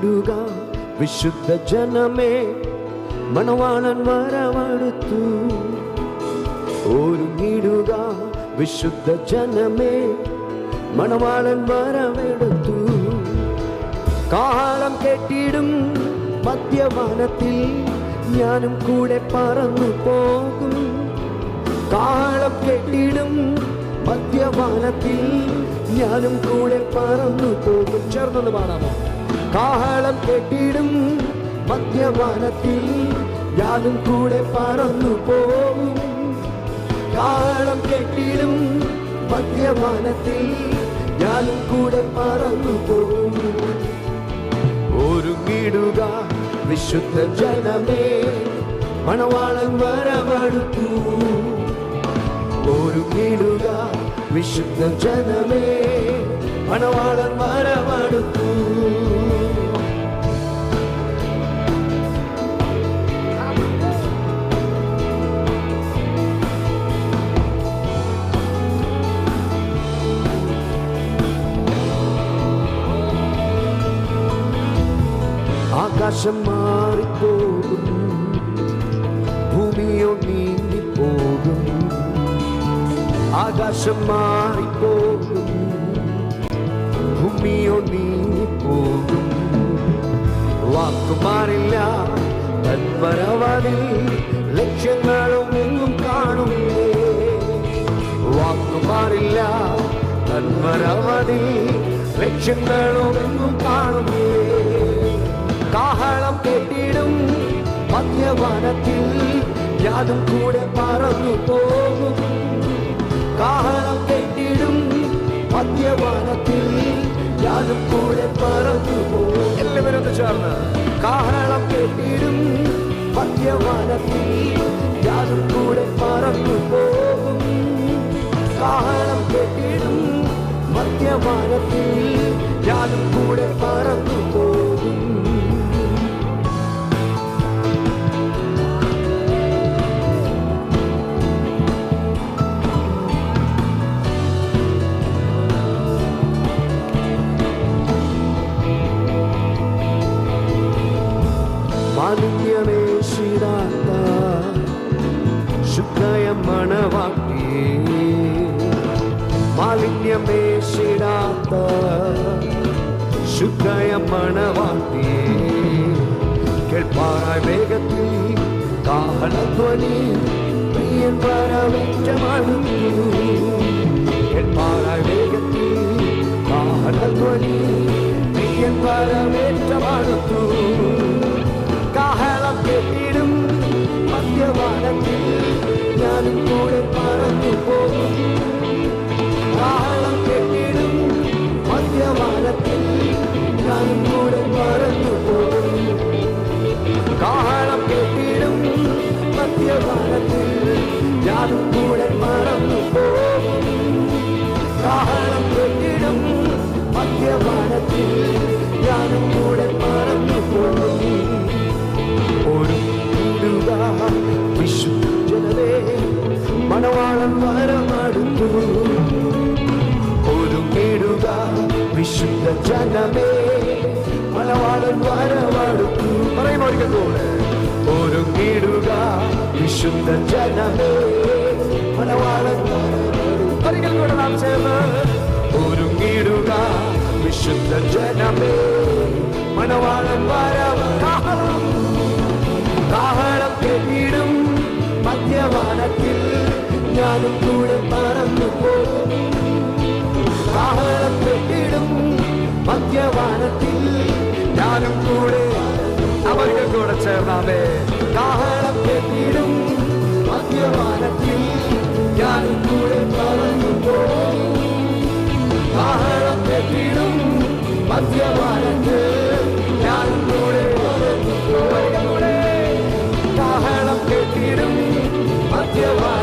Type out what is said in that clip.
ഒരുങ്ങിടുക വിശുദ്ധ ജനമേ മണവാളൻ വരവടുത്തു. ഒരുങ്ങിടുക വിശുദ്ധ ജനമേ മണവാളൻ വരവെടുത്തു. കാലം കെട്ടിടും മദ്യപാനത്തിൽ ഞാനും കൂടെ പറന്നു പോകും. കാലം കെട്ടിടും മദ്യപാനത്തിൽ ഞാനും കൂടെ പറന്നു പോകും. ചേർന്നത് പാടാമോ? കാഹളം കെട്ടിടും മദ്യപാനത്തിൽ ഞാനും കൂടെ പറന്നു പോകും കാഹളം കെട്ടിടും മദ്യപാനത്തിൽ ഞാനും കൂടെ പറന്നു പോകും ഒരുങ്ങിടുക വിശുദ്ധ ജനമേ മണവാളൻ വരവടുത്തു. ഒരുങ്ങിടുക വിശുദ്ധ ജനമേ മണവാളൻ വരവടുത്തു. ആകാശം മാറിപ്പോകും. ഭൂമിയോ നീങ്ങിപ്പോകും. ആകാശം മാറിപ്പോകും. ഭൂമിയോ നീങ്ങിപ്പോകും. വാക്കുമാറില്ല തന്മരവതിൽ ലക്ഷ്യങ്ങളൊന്നും കാണുന്നേ വാക്കുമാറില്ല തന്മരവതിൽ ലക്ഷ്യങ്ങളൊന്നും കാണുന്നേ കാഹളം കെട്ടിടും മദ്യപാനത്തിൽ യാതും കൂടെ പറന്നു പോകും. കാഹളം കെട്ടിടും മദ്യപാനത്തിൽ യാതും കൂടെ പറന്നു പോകും. എല്ലാവരും ഒന്ന് ചേർന്ന്. കാഹളം കെട്ടിടും മദ്യപാനത്തിൽ യാതും കൂടെ പറന്നു പോകും. കാഹളം കെട്ടിടും മദ്യപാനത്തിൽ യാതും കൂടെ പറന്നു പോകും മാലിന്യമേശിടാത്ത ശുദ്ധയ മണവാട്ടിയേ കേൾപ്പാറായ വേഗത്തിൽ കാഹളധ്വനി പ്രിയൻ വരവേറ്റമടുത്തു കേൾപ്പാറായ വേഗത്തിൽ കാഹളധ്വനി പ്രിയൻ വരവേറ്റമടുത്തു കാഹളം കെട്ടിടും മദ്യപാനത്തിൽ ഞാനും ഒരിക്കൽ കൂടെ. ഒരുങ്ങിടുക വിശുദ്ധ ജനമേ നാം ചേർന്ന് ഒരു വിശുദ്ധ ജനമേ മണവാളൻ വരവ കാഹളം. കെട്ടിടും മദ്യപാനത്തിൽ ഞാനും കൂടെ പറന്നു പോകും മദ്യവാനത്തിൽ ഞാനും കൂടെ അവർക്ക് കൂടെ ചേർന്നാമേ. കാഹളം കെട്ടിടും മദ്യവാനത്തിൽ ഞാനും കൂടെ പറഞ്ഞു കാഹളം കെട്ടിടും മദ്യവാനത്തിൽ ഞാനും കൂടെ കാഹളം കെട്ടിടും മദ്യവാന